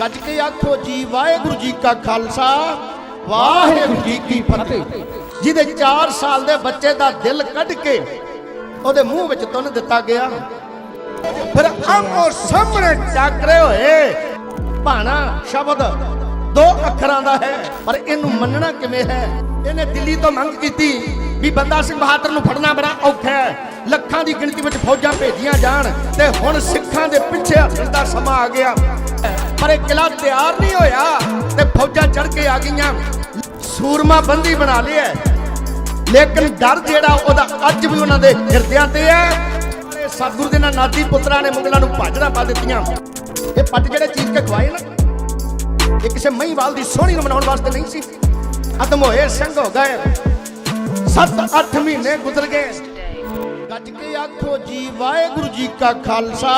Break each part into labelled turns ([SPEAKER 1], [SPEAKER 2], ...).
[SPEAKER 1] ਗੱਜ ਕੇ ਆਖੋ ਜੀ, ਵਾਹਿਗੁਰੂ ਜੀ ਕਾ ਖਾਲਸਾ, ਵਾਹਿਗੁਰੂ ਜੀ ਕੀ ਫਤਿਹ। ਜਿਹਦੇ 4 ਸਾਲ ਦੇ ਬੱਚੇ ਦਾ ਦਿਲ ਕੱਢ ਕੇ ਉਹਦੇ ਮੂੰਹ ਵਿੱਚ ਤੁੰਨ ਦਿੱਤਾ ਗਿਆ। ਫਿਰ ਆਮੋ ਸਾਹਮਣੇ ਟਾਕਰੇ ਹੋਏ। ਭਾਣਾ ਸ਼ਬਦ ਦੋ ਅੱਖਰਾਂ ਦਾ ਹੈ, ਪਰ ਇਹਨੂੰ ਮੰਨਣਾ ਕਿਵੇਂ ਹੈ? ਇਹਨੇ ਦਿੱਲੀ ਤੋਂ ਮੰਗ ਕੀਤੀ ਵੀ ਬੰਦਾ ਸਿੰਘ ਬਹਾਦਰ ਨੂੰ ਫੜਨਾ ਬੜਾ ਔਖਾ ਹੈ। ਲੱਖਾਂ ਦੀ ਗਿਣਤੀ ਵਿੱਚ ਫੌਜਾਂ ਭੇਜੀਆਂ ਜਾਣ ਤੇ ਹੁਣ ਸਿੱਖਾਂ ਦੇ ਪਿੱਛੇ ਹਟਣ ਦਾ ਸਮਾਂ ਆ ਗਿਆ। ਪਰ ਇਹ ਕਿਲਾ ਤਿਆਰ ਨਹੀਂ ਹੋਇਆ ਤੇ ਫੌਜਾਂ ਚੜ ਕੇ ਆ ਗਈਆਂ। ਸੂਰਮਾ ਬੰਦੀ ਬਣਾ ਲਿਆ ਲੇਕਿਨ ਡਰ ਜਿਹੜਾ ਉਹਦਾ ਅੱਜ ਵੀ ਉਹਨਾਂ ਦੇ ਹਿਰਦਿਆਂ ਤੇ ਹੈ। ਇਹ ਦੇ ਨਾਲ ਨਾਦੀ ਪੁੱਤਰਾਂ ਨੇ ਮੁਗਲਾਂ ਨੂੰ ਭਾਜੜਾ ਪਾ ਦਿੱਤੀਆਂ। ਇਹ ਪੱਟ ਜਿਹੜੇ ਚੀਜ਼ ਕੇ ਖਵਾਏ ਨਾ, ਇਹ ਕਿਸੇ ਮਹੀਵਾਲ ਦੀ ਸੋਹਣੀ ਨੂੰ ਮਨਾਉਣ ਵਾਸਤੇ ਨਹੀਂ ਸੀ। ਖਤਮ ਹੋਏ, ਸਿੰਘ ਹੋ ਗਏ। 7-8 ਮਹੀਨੇ ਗੁਜ਼ਰ ਗਏ। ਗੱਜ ਕੇ ਆਖੋ ਜੀ, ਵਾਹਿਗੁਰੂ ਜੀ ਕਾ ਖਾਲਸਾ।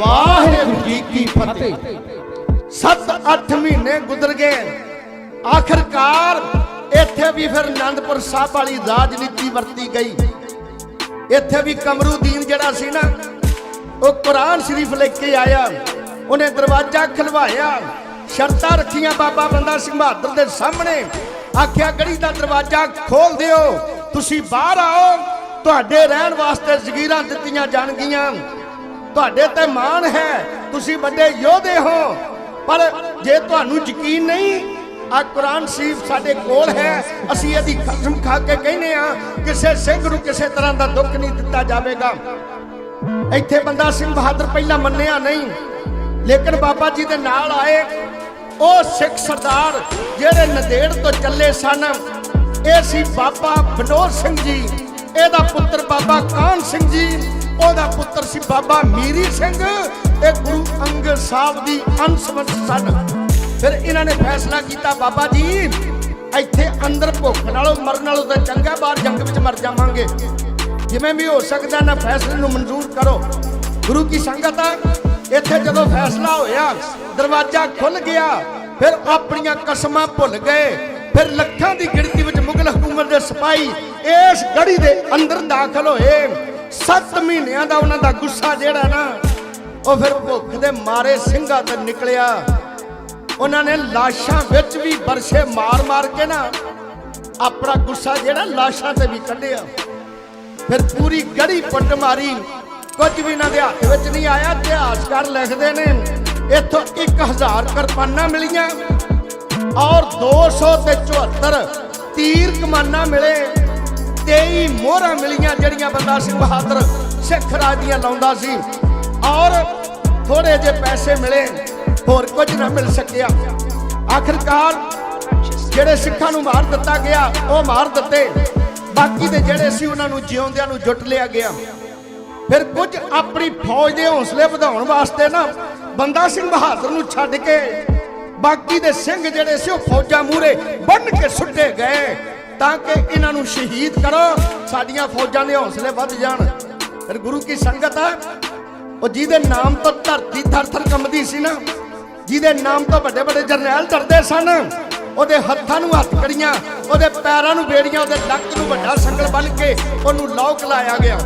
[SPEAKER 1] ਵਾਹਿਗੁਰੂ ਜੀ ਕੀ ਫਤਿਹ। 7-8 ਮਹੀਨੇ ਗੁਜ਼ਰ ਗਏ। ਆਖਰਕਾਰ ਇੱਥੇ ਵੀ ਫਿਰ ਆਨੰਦਪੁਰ ਸਾਹਿਬ ਵਾਲੀ ਰਾਜਨੀਤੀ ਵਰਤੀ ਗਈ। ਇੱਥੇ ਵੀ ਕਮਰੂਦੀਨ ਜਿਹੜਾ ਸੀ ਨਾ, ਉਹ ਕੁਰਾਨ ਸ਼ਰੀਫ ਲੈ ਕੇ ਆਇਆ। ਉਹਨੇ ਦਰਵਾਜ਼ਾ ਖਲਵਾਇਆ। ਸ਼ਰਤਾਂ ਰੱਖੀਆਂ ਬਾਬਾ ਬੰਦਾ ਸਿੰਘ ਬਹਾਦਰ ਦੇ ਸਾਹਮਣੇ। ਆਖਿਆ ਗੜੀ ਦਾ ਦਰਵਾਜ਼ਾ ਖੋਲ ਦਿਓ। ਤੁਸੀਂ ਬਾਹਰ ਆਓ। ਤੁਹਾਡੇ ਰਹਿਣ ਵਾਸਤੇ ਜ਼ਗੀਰਾਂ ਦਿੱਤੀਆਂ ਜਾਣਗੀਆਂ। ਤੁਹਾਡੇ ਤੇ ਮਾਣ ਹੈ। ਤੁਸੀਂ ਵੱਡੇ ਯੋਧੇ ਹੋ। ਪਰ ਜੇ ਤੁਹਾਨੂੰ ਯਕੀਨ ਨਹੀਂ ਆ ਕੁਰਾਨ ਸ਼ਰੀਫ ਸਾਡੇ ਕੋਲ ਹੈ। ਅਸੀਂ ਇਹਦੀ ਕਸਮ ਖਾ ਕੇ ਕਹਿੰਦੇ ਆ ਕਿਸੇ ਸਿੰਘ ਨੂੰ ਕਿਸੇ ਤਰ੍ਹਾਂ ਦਾ ਦੁੱਖ ਨਹੀਂ ਦਿੱਤਾ ਜਾਵੇਗਾ। ਇੱਥੇ ਬੰਦਾ ਸਿੰਘ ਬਹਾਦਰ ਪਹਿਲਾਂ ਮੰਨਿਆ ਨਹੀਂ, ਲੇਕਿਨ ਬਾਬਾ ਜੀ ਦੇ ਨਾਲ ਆਏ। ਉਹ ਸਿੱਖ ਸਰਦਾਰ ਜਿਹੜੇ ਨਦੇੜ ਤੋਂ ਚੱਲੇ ਸਨ, ਇਹ ਸੀ ਬਾਬਾ ਬਨੋਦ ਸਿੰਘ ਜੀ, ਇਹਦਾ ਪੁੱਤਰ ਬਾਬਾ ਕਾਨ ਸਿੰਘ ਜੀ। ਉਹਦਾ ਪੁੱਤਰ ਸੀ ਬਾਬਾ ਮੀਰੀ ਸਿੰਘ ਇਹ ਗੁਰੂ ਅੰਗਦ ਸਾਹਿਬ ਦੀ ਅੰਸ਼ਵੰਸ਼ ਸਨ। ਫਿਰ ਇਹਨਾਂ ਨੇ ਫੈਸਲਾ ਕੀਤਾ, ਬਾਬਾ ਜੀ, ਇੱਥੇ ਅੰਦਰ ਭੁੱਖ ਨਾਲੋਂ ਮਰਨ ਨਾਲੋਂ ਤਾਂ ਚੰਗਾ, ਬਾਹਰ ਜੰਗ ਵਿੱਚ ਮਰ ਜਾਵਾਂਗੇ। ਜਿਵੇਂ ਵੀ ਹੋ ਸਕਦਾ, ਨਾ ਫੈਸਲੇ ਨੂੰ ਮਨਜ਼ੂਰ ਕਰੋ। ਗੁਰੂ ਕੀ ਸੰਗਤ ਇੱਥੇ ਜਦੋਂ ਫੈਸਲਾ ਹੋਇਆ, ਦਰਵਾਜ਼ਾ ਖੁੱਲ ਗਿਆ, ਫਿਰ ਆਪਣੀਆਂ ਕਸਮਾਂ ਭੁੱਲ ਗਏ। ਫਿਰ ਲੱਖਾਂ ਦੀ ਗਿਣਤੀ ਵਿੱਚ ਮੁਗਲ ਹਕੂਮਤ ਦੇ ਸਿਪਾਹੀ ਇਸ ਗੜੀ ਦੇ ਅੰਦਰ ਦਾਖਲ ਹੋਏ। 7 ਮਹੀਨਿਆਂ ਦਾ ਉਹਨਾਂ ਦਾ ਗੁੱਸਾ ਜਿਹੜਾ ਨਾ, ਉਹ ਫਿਰ ਭੁੱਖ ਦੇ ਮਾਰੇ ਸਿੰਘਾਂ ਤੇ ਨਿਕਲਿਆ। ਉਹਨਾਂ ਨੇ ਲਾਸ਼ਾਂ ਵਿੱਚ ਵੀ ਬਰਸ਼ੇ ਮਾਰ-ਮਾਰ ਕੇ ਨਾ ਆਪਣਾ ਗੁੱਸਾ ਜਿਹੜਾ ਲਾਸ਼ਾਂ ਤੇ ਵੀ ਕੱਢਿਆ। ਫਿਰ ਪੂਰੀ ਗੜੀ ਪੱਟ ਮਾਰੀ। ਕੁਝ ਵੀ ਇਹਨਾਂ ਦੇ ਹੱਥ ਵਿੱਚ ਨਹੀਂ ਆਇਆ ਇਤਿਹਾਸਕਾਰ ਲਿਖਦੇ ਨੇ, ਇੱਥੋਂ 1000 ਕਿਰਪਾਨਾਂ ਮਿਲੀਆਂ ਔਰ 274 ਤੀਰ ਕਮਾਨਾਂ ਮਿਲੇ। 23 ਮੋਹਰਾਂ ਮਿਲੀਆਂ ਜਿਹੜੀਆਂ ਬੰਦਾ ਸਿੰਘ ਬਹਾਦਰ ਸਿੱਖ ਰਾਜ ਦੀਆਂ ਲਾਉਂਦਾ ਸੀ। ਔਰ ਥੋੜੇ ਜਿਹੇ ਪੈਸੇ ਮਿਲੇ, ਹੋਰ ਕੁਝ ਨਾ ਮਿਲ ਸਕਿਆ। ਆਖਰਕਾਰ ਜਿਹੜੇ ਸਿੱਖਾਂ ਨੂੰ ਮਾਰ ਦਿੱਤਾ ਗਿਆ, ਉਹ ਮਾਰ ਦਿੱਤੇ। ਬਾਕੀ ਦੇ ਜਿਹੜੇ ਸੀ, ਉਹਨਾਂ ਨੂੰ ਜਿਉਂਦਿਆਂ ਨੂੰ ਜੁੱਟ ਲਿਆ ਗਿਆ। ਫਿਰ ਕੁਝ ਆਪਣੀ ਫੌਜ ਦੇ ਹੌਸਲੇ ਵਧਾਉਣ ਵਾਸਤੇ ਨਾ ਬੰਦਾ ਸਿੰਘ ਬਹਾਦਰ ਨੂੰ ਛੱਡ ਕੇ ਬਾਕੀ ਦੇ ਸਿੰਘ ਜਿਹੜੇ ਸੀ, ਉਹ ਫੌਜਾਂ ਮੂਰੇ ਬੰਨ ਕੇ ਸੁੱਟੇ ਗਏ। ਤਾਂ ਕਿ ਇਹਨਾਂ ਨੂੰ ਸ਼ਹੀਦ ਕਰੋ। ਸਾਡੀਆਂ ਫੌਜਾਂ ਦੇ ਹੌਸਲੇ ਵੱਧ ਜਾਣ। ਫਿਰ ਗੁਰੂ ਕੀ ਸੰਗਤ ਆ? ਉਹ ਜਿਹਦੇ ਨਾਮ ਤੋਂ ਧਰਤੀ ਥਰ ਥਰ ਕੰਬਦੀ ਸੀ ਨਾ, ਜਿਹਦੇ ਨਾਮ ਤੋਂ ਵੱਡੇ ਵੱਡੇ ਜਰਨੈਲ ਡਰਦੇ ਸਨ, ਉਹਦੇ ਹੱਥਾਂ ਨੂੰ ਹੱਥ ਕੜੀਆਂ, ਉਹਦੇ ਪੈਰਾਂ ਨੂੰ ਬੇੜੀਆਂ, ਉਹਦੇ ਲੱਕ ਨੂੰ ਵੱਡਾ ਸੰਗਲ ਬੰਨ ਕੇ ਉਹਨੂੰ ਲੋਕ ਲਾਇਆ ਗਿਆ।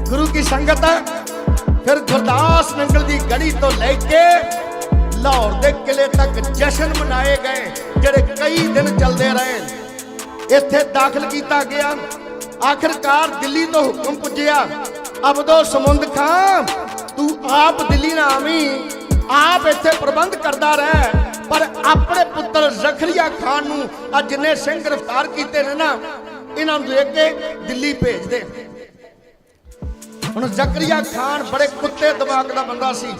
[SPEAKER 1] ਗੁਰੂ ਕੀ ਸੰਗਤ ਆ? ਫਿਰ ਗੁਰਦਾਸ ਨੰਗਲ ਦੀ ਗੜੀ ਤੋਂ ਲੈ ਕੇ ਲਾਹੌਰ ਦੇ ਕਿਲੇ ਤੱਕ ਜਸ਼ਨ ਮਨਾਏ ਗਏ, ਜਿਹੜੇ ਕਈ ਦਿਨ ਚੱਲਦੇ ਰਹੇ। ਇੱਥੇ ਦਾਖਲ ਕੀਤਾ ਗਿਆ। ਆਖਰਕਾਰ ਦਿੱਲੀ ਤੋਂ ਹੁਕਮ ਪੁੱਜਿਆ। ਅਬਦੋ ਸਮੁੰਦ ਖਾਂ ਤੂੰ ਆਪ ਦਿੱਲੀ ਨਾ ਆਵੀਂ। ਆਪ ਇੱਥੇ ਪ੍ਰਬੰਧ ਕਰਦਾ ਰਹਿ। ਪਰ ਆਪਣੇ ਪੁੱਤਰ ਜ਼ਖਰੀਆ ਖਾਨ ਨੂੰ ਅੱਜ ਜਿੰਨੇ ਸਿੰਘ ਗ੍ਰਿਫਤਾਰ ਕੀਤੇ ਨੇ ਨਾ, ਇਹਨਾਂ ਨੂੰ ਦੇਖ ਕੇ ਦਿੱਲੀ ਭੇਜ ਦੇ। ਹੁਣ ਜ਼ਕਰੀਆ ਖਾਨ ਬੜੇ ਕੁੱਤੇ ਦਿਮਾਗ ਦਾ ਬੰਦਾ ਸੀ।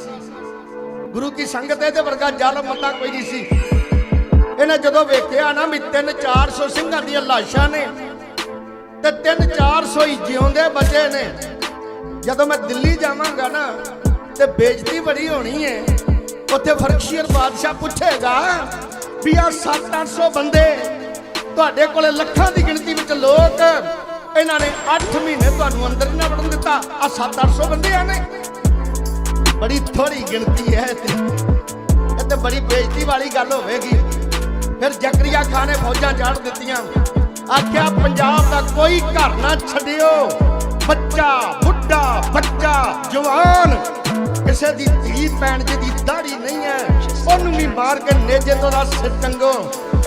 [SPEAKER 1] ਗੁਰੂ ਕੀ ਸੰਗਤ ਇਹਦੇ ਵਰਗਾ ਜ਼ਾਲਮ ਬੰਦਾ ਕੋਈ ਨਹੀਂ ਸੀ। ਇਹਨੇ ਜਦੋਂ ਵੇਖਿਆ ਨਾ ਵੀ 3-400 ਸਿੰਘਾਂ ਦੀਆਂ ਲਾਸ਼ਾਂ ਨੇ ਤੇ 3-400 ਹੀ ਜਿਉਂਦੇ ਬਚੇ ਨੇ, ਜਦੋਂ ਮੈਂ ਦਿੱਲੀ ਜਾਵਾਂਗਾ ਨਾ ਤੇ ਬੇਇੱਜ਼ਤੀ ਬੜੀ ਹੋਣੀ ਹੈ ਉੱਥੇ ਫਰਕਸ਼ੀਰ ਬਾਦਸ਼ਾਹ ਪੁੱਛੇਗਾ ਵੀ ਆ 7-800 ਬੰਦੇ ਤੁਹਾਡੇ ਕੋਲੇ ਲੱਖਾਂ ਦੀ ਗਿਣਤੀ ਵਿੱਚ ਲੋਕ, ਇਹਨਾਂ ਨੇ 8 ਮਹੀਨੇ ਤੁਹਾਨੂੰ ਅੰਦਰ ਹੀ ਨਾ ਵੜਨ ਦਿੱਤਾ। ਆ 7-800 ਬੰਦੇ ਆ ਨੇ। ਬੜੀ ਥੋੜੀ ਗਿਣਤੀ ਹੈ ਤੇ ਇਹ ਤੇ ਬੜੀ ਬੇਇੱਜ਼ਤੀ ਵਾਲੀ ਗੱਲ ਹੋਵੇਗੀ। ਫਿਰ ਜ਼ਕਰੀਆ ਖਾਨ ਨੇ ਫੌਜਾਂ ਚਾੜ ਦਿੱਤੀਆਂ। ਆਖਿਆ, ਪੰਜਾਬ ਦਾ ਕੋਈ ਘਰ ਨਾ ਛੱਡਿਓ। ਬੱਚਾ, ਬੁੱਢਾ, ਬੱਚਾ, ਜਵਾਨ, ਕਿਸੇ ਦੀ ਧੀ ਪੈਣ ਜਿਹਦੀ ਦਾੜੀ ਨਹੀਂ ਹੈ। ਉਹਨੂੰ ਵੀ ਮਾਰ ਕੇ ਨੇਜੇ ਤੋਂ ਦਾ ਸਿਰ ਟੰਗੋ।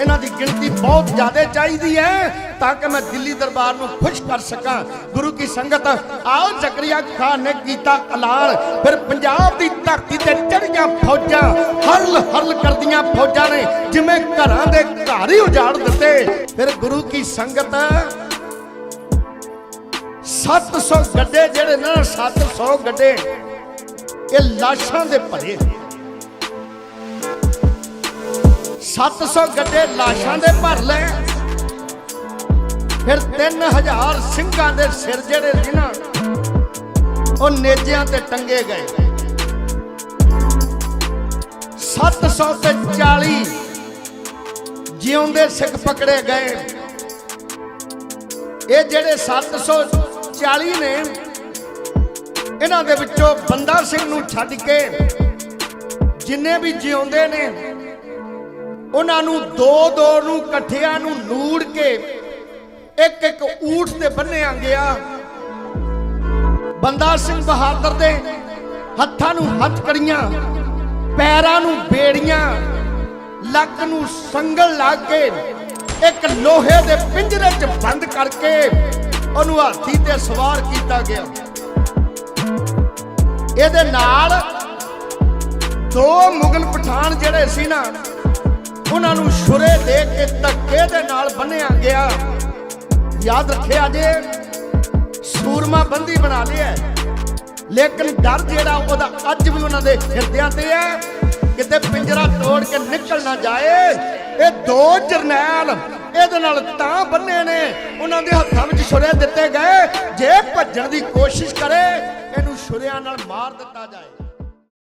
[SPEAKER 1] ਇਹਨਾਂ ਦੀ ਗਿਣਤੀ ਬਹੁਤ ਜ਼ਿਆਦਾ ਚਾਹੀਦੀ ਹੈ ਤਾਂ ਕਿ ਮੈਂ ਦਿੱਲੀ ਦਰਬਾਰ ਨੂੰ ਖੁਸ਼ ਕਰ ਸਕਾਂ। ਗੁਰੂ ਕੀ ਸੰਗਤ, ਆਓ ਜ਼ਕਰੀਆ ਖਾਨ ਨੇ ਕੀਤਾ ਐਲਾਨ। ਫਿਰ ਪੰਜਾਬ ਦੀ ਧਰਤੀ ਤੇ ਚੜੀਆਂ ਫੌਜਾਂ ਹਰਲ ਹਰਲ ਕਰਦੀਆਂ ਫੌਜਾਂ ਨੇ, ਜਿਵੇਂ ਘਰ ਘਰ ਹੀ ਉਜਾੜ ਦਿੱਤੇ। ਫਿਰ ਗੁਰੂ ਕੀ ਸੰਗਤ 700 ਗੱਡੇ ਜਿਹੜੇ ਨਾ 700 ਗੱਡੇ, ਇਹ ਲਾਸ਼ਾਂ ਦੇ ਭਰੇ 700 ਗੱਡੇ ਲਾਸ਼ਾਂ ਦੇ ਭਰ ਲੈ ਫਿਰ 3000 ਸਿੰਘਾਂ ਦੇ ਸਿਰ ਜਿਹੜੇ ਸੀ ਨਾ, ਉਹ ਨੇਜਿਆਂ ਤੇ ਟੰਗੇ ਗਏ। 700 ਤੇ 40 ਜਿਉਂਦੇ ਸਿੱਖ ਪਕੜੇ ਗਏ। ਇਹ ਜਿਹੜੇ 740 ਨੇ, ਇਹਨਾਂ ਦੇ ਵਿੱਚੋਂ ਬੰਦਾ ਸਿੰਘ ਨੂੰ ਛੱਡ ਕੇ ਜਿੰਨੇ ਵੀ ਜਿਉਂਦੇ ਨੇ, ਉਹਨਾਂ ਨੂੰ ਦੋ ਦੋ ਨੂੰ ਇਕੱਠਿਆਂ ਨੂੰ ਨੂੜ ਕੇ ਇੱਕ ਇੱਕ ਊਠ ਤੇ ਬੰਨਿਆ ਗਿਆ। ਬੰਦਾ ਸਿੰਘ ਬਹਾਦਰ ਦੇ ਹੱਥਾਂ ਨੂੰ ਹੱਥ ਕੜੀਆਂ, ਪੈਰਾਂ ਨੂੰ ਬੇੜੀਆਂ ਲੱਕ ਨੂੰ ਸੰਗਲ ਲਾ ਕੇ ਇੱਕ ਲੋਹੇ ਦੇ ਪਿੰਜਰੇ 'ਚ ਬੰਦ ਕਰਕੇ ਉਹਨੂੰ ਹਾਥੀ ਤੇ ਸਵਾਰ ਕੀਤਾ ਗਿਆ। ਇਹਦੇ ਨਾਲ ਦੋ ਮੁਗਲ ਪਠਾਨ ਜਿਹੜੇ ਸੀ ਨਾ, ਉਹਨਾਂ ਨੂੰ ਛੁਰੇ ਦੇ ਕੇ ਧੱਕੇ ਦੇ ਨਾਲ ਬੰਨਿਆ ਗਿਆ। ਯਾਦ ਰੱਖਿਆ ਜੇ, ਸੂਰਮਾ ਬੰਦੀ ਬਣਾ ਲਿਆ। ਲੇਕਿਨ ਡਰ ਜਿਹੜਾ ਉਹਦਾ ਅੱਜ ਵੀ ਉਹਨਾਂ ਦੇ ਹਿਰਦਿਆਂ ਤੇ ਹੈ। ਕਿਤੇ ਪਿੰਜਰਾ ਤੋੜ ਕੇ ਨਿਕਲ ਨਾ ਜਾਏ। ਇਹ ਦੋ ਜਰਨੈਲ ਇਹਦੇ ਨਾਲ ਤਾਂ ਬੰਨੇ ਨੇ। ਉਹਨਾਂ ਦੇ ਹੱਥਾਂ ਵਿੱਚ ਛੁਰੇ ਦਿੱਤੇ ਗਏ। ਜੇ ਭੱਜਣ ਦੀ ਕੋਸ਼ਿਸ਼ ਕਰੇ, ਇਹਨੂੰ ਛੁਰਿਆਂ ਨਾਲ ਮਾਰ ਦਿੱਤਾ ਜਾਏ।